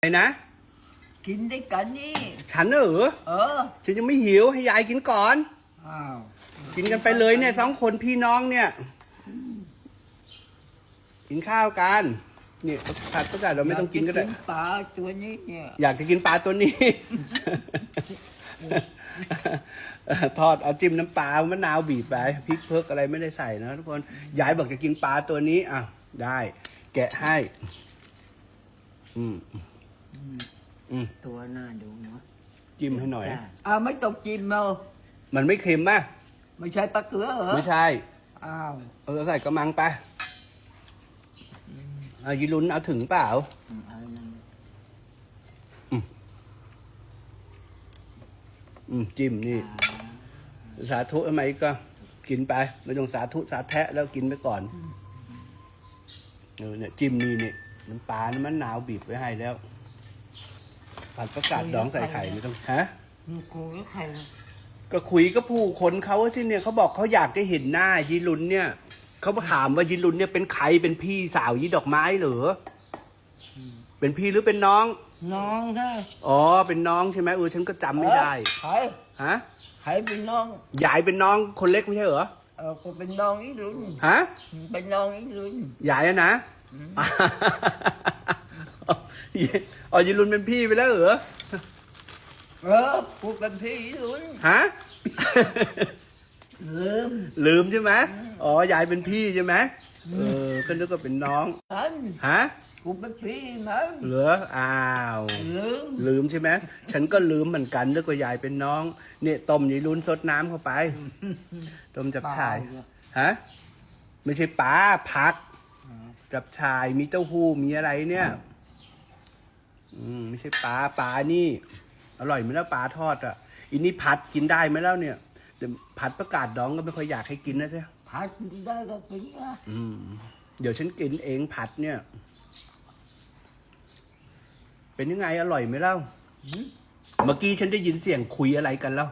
ไอ้นะ กินด้วยกันนี่ ฉันเหรอเออ ฉันยังไม่หิวให้ยายกินก่อน อ้าว กินกันไปเลยเนี่ยสองคนพี่น้องเนี่ย กินข้าวกันนี่ผัดประกาศเราไม่ต้องกินก็ได้ ยาปลาตัวนี้เนี่ย อยากจะกินปลาตัวนี้ ทอดเอาจิ้มน้ำปลามะนาวบีบไปพริกเพิกอะไรไม่ได้ใส่นะทุกคนยายบอกจะกินปลาตัวนี้อะได้ แกะให้ อืม อืม ตัวน่าดูเนาะจิ้มให้หน่อยอ้าวไม่ตกจิ้มเรามันไม่เค็มมากไม่ใช่ปลาเกลือเหรอไม่ใช่ อ้าวเอาใส่กระมังไปเอายีรุนเอาถึงเปล่า อืมเอานั่นอืมจิ้มนี่อ่าสาธุทำไมก็กินไป ไม่ต้องสาธุสาแทะแล้วกินไปก่อนเออเนี่ยจิ้มนี่นี่น้ำปลาน้ำมะนาวบีบไว้ให้แล้ว ผัดประกาศดองใส่ไข่ไม่ต้องฮะมึงกูกับใครนะก็คุยกับผู้คนเขาที่เนี่ยเขาบอกเขาอยากจะเห็นหน้ายีรุนเนี่ยเขาถามว่ายีรุนเนี่ยเป็นใครเป็นพี่สาวยีดอกไม้เหรอเป็นพี่หรือเป็นน้อง น้องนะอ๋อเป็นน้องใช่ไหมเออฉันก็จำไม่ได้ใครฮะใครเป็นน้องยายเป็นน้องคนเล็กไม่ใช่เหรอเออกูเป็นน้องอีรุ่นฮะเป็นน้องอีรุ่นยายอะนะ อ๋อยีรุนเป็นพี่ไปแล้วเหรอ เออกูเป็นพี่อีรุ่นฮะ ลืมลืมใช่ไหมอ๋อ ยายเป็นพี่ใช่ไหมเออก็นึกว่าเป็นน้อง ฉันฮะ กูเป็นพี่มันเหรอ อ้าว ลืมลืมใช่ไหมฉันก็ลืมเหมือนกันนึกว่ายายเป็นน้อง เนี่ยต้มยีรุนซดน้ำเข้าไป ต้มจับฉ่าย ฮะ ไม่ใช่ปลาผัก จับฉ่ายมีเต้าหู้มีอะไรเนี่ย อืมไม่ใช่ปลาปลานี่ อร่อยไหมแล้วปลาทอดอะอินี่ผัดกินได้ไหมแล้วเนี่ยเดี๋ยวผัดประกาศดองก็ไม่ค่อยอยากให้กินนะใช่พัดได้ก็กินนะอืม เดี๋ยวฉันกินเองผัดเนี่ย เป็นยังไงอร่อยไหมเล่าเมื่อกี้ฉันได้ยินเสียงคุยอะไรกันแล้ว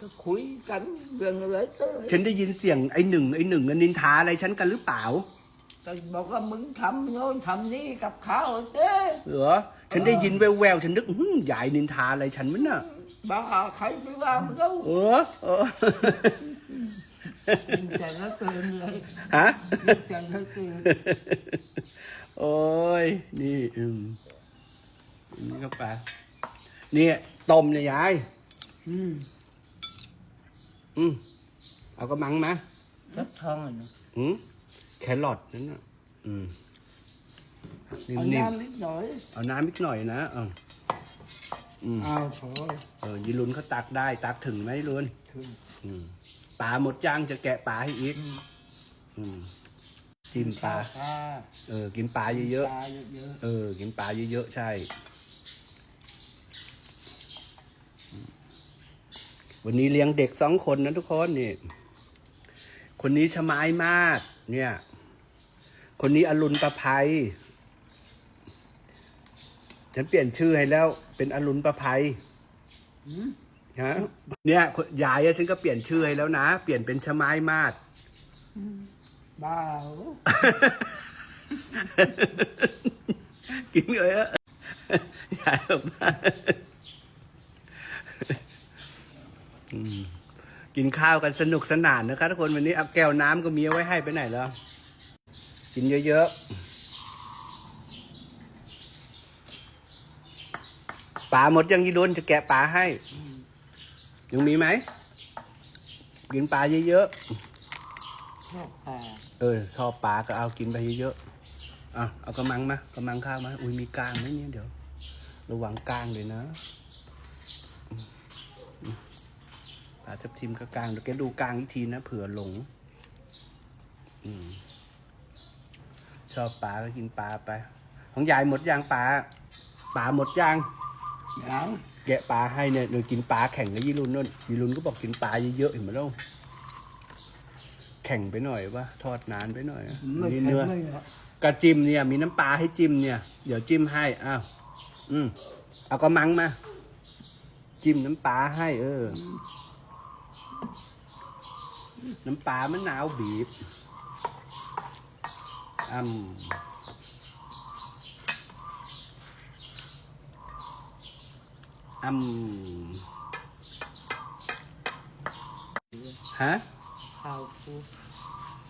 ก็คุยกันเรื่องอะไรก็ฉันได้ยินเสียงไอ้หนึ่งไอ้หนึ่งนินทาอะไรฉันกันหรือเปล่า ก็บอกว่ามึงทำโน่นทำนี่กับข้าวเจ้เหรอฉันได้ยินแววๆฉันนึกอื้อหือยายนินทาอะไรฉันมั้ยน่ะบ้าใครไปว่ามึงก็เออเออยิงแต่ละเกินเลยฮะยิงแต่ละเกินโอ้ยนี่อืมนี่ก็ไปเนี่ยต้มเนี่ยยายอืมอืมเอากระมังมารับทองอะนะอืม แครอทนั่นน่ะอืมเอานิ่มน้ำนิดหน่อยๆเอาน้ำนิดหน่อยนะเอออืมเอาพอเออยีรุนเขาตักได้ ตักถึงไหมยีรุนถึงอืมปลาหมดย่างจะแกะปลาให้อีก อืมจิ้มปลาปลาเออ กินปลาเยอะปลาเยอะๆเออ กินปลาเยอะๆใช่วันนี้เลี้ยงเด็กสองคนนะทุกคนนี่ คนนี้ชมายมาก เนี่ย คนนี้อรุณประภัย ฉันเปลี่ยนชื่อให้แล้ว เป็นอรุณประภัยๆอืมฮะเนี่ยคนยายอะฉันก็เปลี่ยนชื่อให้แล้วนะ เปลี่ยนเป็นชมายมาศบ้าเหรอกินเลยอะยายบอกว่าอืมกินข้าวกันสนุกสนานนะครับทุกคนวันนี้เอาแก้วน้ำก็มีเอาไว้ให้ไปไหนแล้ว กินเยอะๆปลาหมดยังยีโดนจะแกะปลาให้ ยังมีไหม กินปลาเยอะๆชอบปลาเออ ชอบปลาก็เอากินไปเยอะๆ อะ เอากระมังมากระมังข้าวมา อุ้ยมีกลางไหมเนี่ยเดี๋ยว ระวังกลางเลยนะอืมอืมปลาทับทิมก็กลางเดี๋ยวแกดูกลางอีกทีนะเผื่อหลง อืม ชอบปลาก็กินปลาไป ของยายหมดยางปลาปลาหมดยางยังแกะปลาให้เนี่ยเดี๋ยวกินปลาแข่งกับยีรุนนู่นยีรุนก็บอกกินปลาเยอะๆเห็นไหมล่ะแข่งไปหน่อยว่าทอดนานไปหน่อยนี่เนื้อกระจิมเนี่ย มีน้ำปลาให้จิ้มเนี่ย เดี๋ยวจิ้มให้อ้าวอืมเอากระมังมา จิ้มน้ำปลาให้ เออ น้ำปลามะนาวบีบ อ้ำอืมฮะข้าวฟู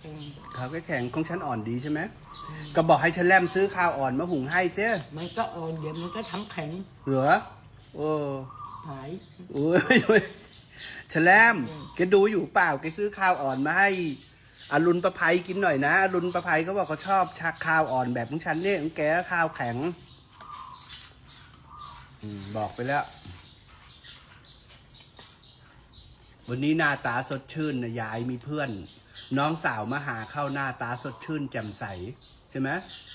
แห้งข้าวแข็งของฉันอ่อนดีใช่ไหมก็บอกให้ฉันแลมซื้อข้าวอ่อนมาหุงให้เจ้มันก็อ่อนเดี๋ยวมันก็ทำแข็งเหรอโอ้หายโอ้ยโอ้ยฉลมแกดูอยู่เปล่าแกซื้อข้าวอ่อนมาให้ อรุณประภัยกินหน่อยนะอรุณประภัยเขาบอกเขาชอบชักข้าวอ่อนแบบของฉันเนี่ยของแกก็ข้าวแข็งอืมบอกไปแล้ว วันนี้หน้าตาสดชื่นนะยายมีเพื่อน น้องสาวมาหาเข้าหน้าตาสดชื่นแจ่มใส ใช่ไหม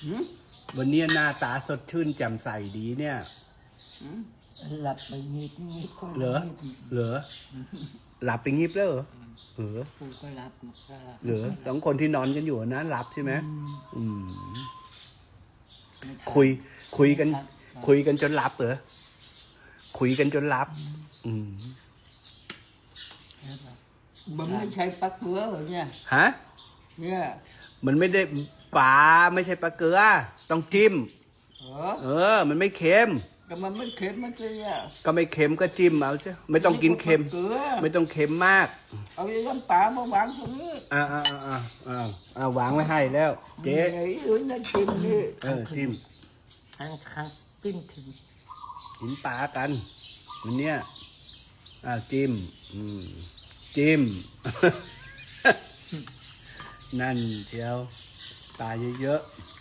หืมวันนี้หน้าตาสดชื่นแจ่มใสดีเนี่ยหืมหลับไปนิดนิดคนเหรอเหรอ หลับไปงีบแล้วเหรอเออฟูก็หลับมันก็หลับเหรอสองคนที่นอนกันอยู่นะหลับใช่ไหมอืม ไม่ทันคุย คุยกันหลับคุยกันจนหลับเหรอคุยกันจนหลับ อืมมันไม่ใช่ปลาเกลือเหรอเนี่ย ฮะ เนี่ยมันไม่ได้ปลาไม่ใช่ปลาเกลือ ต้องจิ้ม เออ เออ มันไม่เค็ม แต่มันไม่เค็มมันเลยอะก็ไม่เค็มก็จิ้มเอาจ้ะไม่ต้องกินเค็ม เกลือไม่ต้องเค็มมาก เอาไอ้น้ำปลามาวางตรงนี้อ่าอ่าอ่าอ่าอ่าอ่าวางไว้ให้แล้ว เจ๊ ไอ้อื่นนั่นจิ้มนี่เออจิ้มทางทางจิ้มถึงกินปลากันวันเนี้ยอ่าจิ้มอืมจิ้ม นั่นเชียวปลาเยอะๆ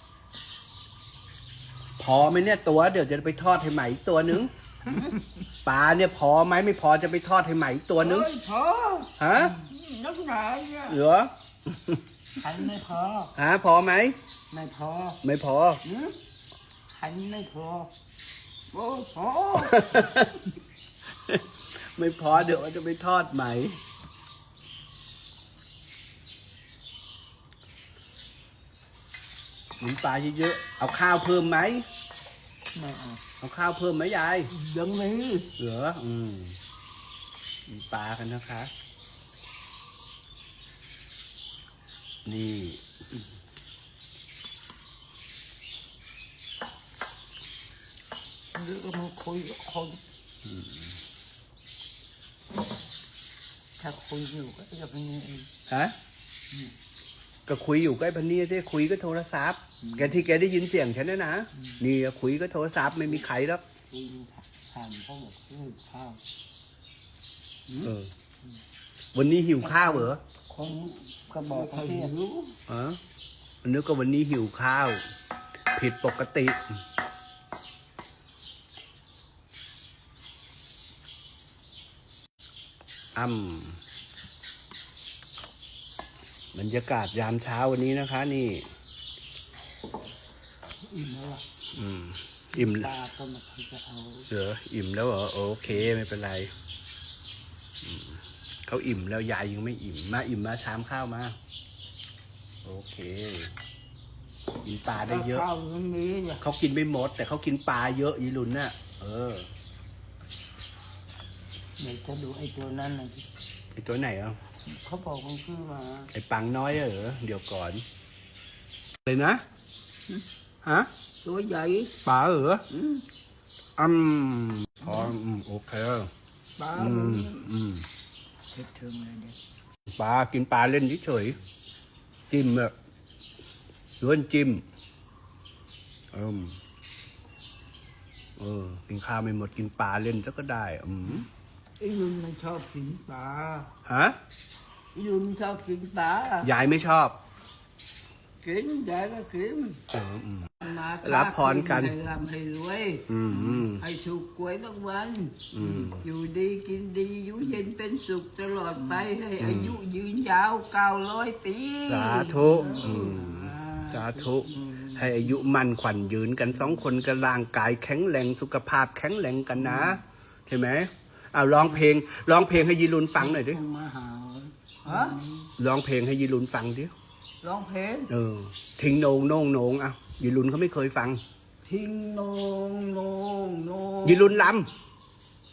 พอไหมเนี่ยตัวเดี๋ยวจะไปทอดให้ใหม่อีกตัวหนึงปลาเนี่ยพอไหมไม่พอจะไปทอดให้ใหม่อีกตัวหนึง เฮ้ยพอฮะ นักหนาเนี่ยเหรอขันไม่พอฮะพอไหม ไม่พอไม่พอหืมขันไม่พอโอ้พอ ไม่พอเดี๋ยวจะไปทอดใหม่ มีปลาเยอะๆ เอาข้าวเพิ่มไหม ไม่เอาเอาข้าวเพิ่มไหมยาย ยังมีเหลืออืมมีปลากันนะคะ นี่หรือก็มาคุยกับคนถ้าคุยอยู่ก็จะเป็นยังไงฮะ ก็คุยอยู่ใกล้พันนี้ที่คุยก็โทรศัพท์แกที่แกได้ยินเสียงฉันนะนะนี่คุยก็โทรศัพท์ไม่มีใครหรอกคุยถามเขาบอกเรื่องข้าวเออ วันนี้หิวข้าวเหรอคนก็บอกเขาหิวอ๋อนึกว่าวันนี้หิวข้าว ผิดปกติอ่ำ บรรยากาศยามเช้าวันนี้นะคะ นี่อิ่มแล้วล่ะอืม อิ่มปลาก็มาคุยจะเอาเหรออิ่มแล้วเหรอโอเคไม่เป็นไรอืมเขาอิ่มแล้วยายยังไม่อิ่มมาอิ่มมาชามข้าวมา โอเคกินปลาได้เยอะ ข้าวมันมีเนี่ยเขากินไม่หมด แต่เขากินปลาเยอะยีรุนน่ะ เออเดี๋ยวจะดูไอ้ตัวนั้นนะไอตัวไหนอะ เขาบอกมันคือมาไอปังน้อยเหรอเดี๋ยวก่อน เลยนะฮะตัวใหญ่ปลาเหรออืมอืมอ๋ออืมโอเคปลาอืมันมอืมเผ็ดถึงเลยเนี่ยปลากินปลาเล่นเฉยๆจิ้มแบบล้วนจิ้มอืมเออกินข้าวไม่หมดกินปลาเล่นซะก็ได้ อืมไอ้ยุนมันชอบกินปลาฮะไอ้ ยุนชอบกินปลายายไม่ชอบ กินยายก็กินเอออืมมารับพรกันให้ร่ำให้รวยอืมอืมให้สุขกวยทั้งวันอืมอยู่ดีกินดีอยู่เย็นเป็นสุขตลอดไปให้อายุยืนยาวเก้าร้อยปี สาธุอืมสาธุให้อายุมั่นขวัญยืนกันสองคนกันร่างกายแข็งแรงสุขภาพแข็งแรงกันนะ ใช่ไหมเอาร้องเพลงร้องเพลงให้ยีรุนฟังหน่อยดิคงมาหา ฮะร้องเพลงให้ยีรุนฟังดิร้องเพลง เออ ทิ้งโหนงโหนงโหนงอะยีรุนเขาไม่เคยฟัง ทิ้งโนงโนงโนงยีรุนล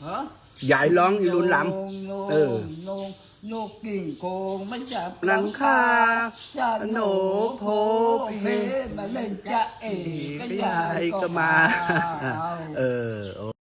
ฮะำยายร้องยีรุนลโงโงเออโนงโนกกิ่งโกงมันจับหลังคาจะโนโหนโพเพมาเล่นจะเอกำยายก็มา เออ